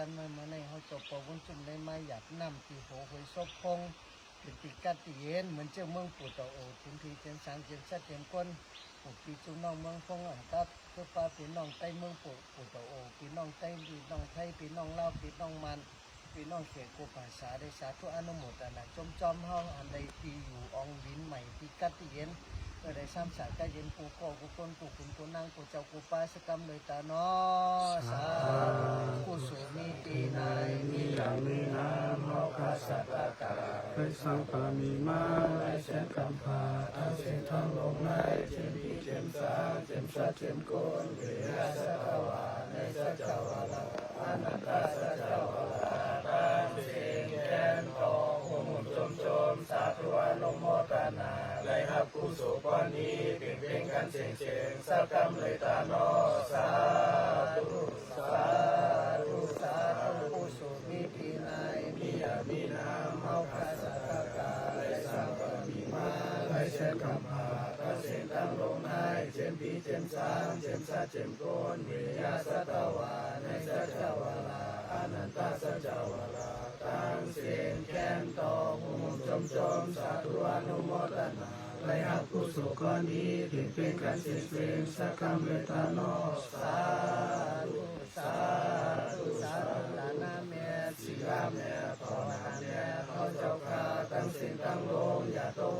กันมาเมื่อในเขาจบปวุ้นจุ่มได้มาหยัดนำตีโหหวยซบพงเป็นปีกัดตีเย็นเหมือนเจ้าเมืองปู่ตะโอทินทีเจนสังเจนชัดเจนก้นปู่ปีจุน้องเมืองฟงอ่อนกับเพื่อป้าปีน้องใต้เมืองปู่ปู่ตะโอปีน้องใต้ปีน้องไทยปีน้องเล่าปีน้องมันปีน้องเขตกูภาษาได้สาธุอนุโมทนาจมจอมห้องอันใดที่อยู่อองบินใหม่ที่กัดตีเย็นเมื่อได้ซ้ำสายก็เย็นกูก่อกูก้นกูคุณกูนั่งกูเจ้ากูป้าสกรรมเลยตาเนาะสา ไปสังปามีมาไอเส้นกำพาทั้งเส้นทั้งลงในเจมปีเจมสาเจมสัตเจมโกนเวียสัตวาในสัจวาลาอนันตสัจวาลาตังเสียงแกนทองหุมจมจมสาธุอนุโมทนาได้รับกุศลก้อนนี้เปลี่ยนเป็นกันเสียงเสียงสักกรรมเลยตาโนสา นคำพาตัดเส้นตั้งลงในเจมปีเจมสามเจมสาเจมโกนเวียสัตวาในสัจวาลาอนันตสัจวาลาตั้งเสียงแคนตองหุมจมจมสาธุอนุโมทนาไรหักกุศลก้อนนี้ถึงเป็นการเสียงเสียงสักคำเวทานอสาธุสาธุสาธุหลานาเมียศิลาแม่พ่อนาแม่พ่อเจ้าข้าตั้งสิ่งตั้งลงอย่าโตหง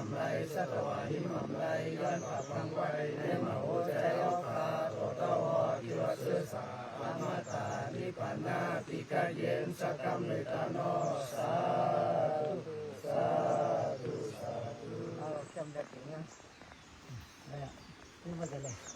คนหิมไรสัตวาหิมำไรยันปักฟังไว้ในมโหใจเอคาตต้าหอทิว่าเสื้อสาอมตานิปานาติกาเย็นสกกรรมเนตานอสาธุสาธุสาธุเอาจำได้ถึงนะเนี่ยนี่มันจะเลย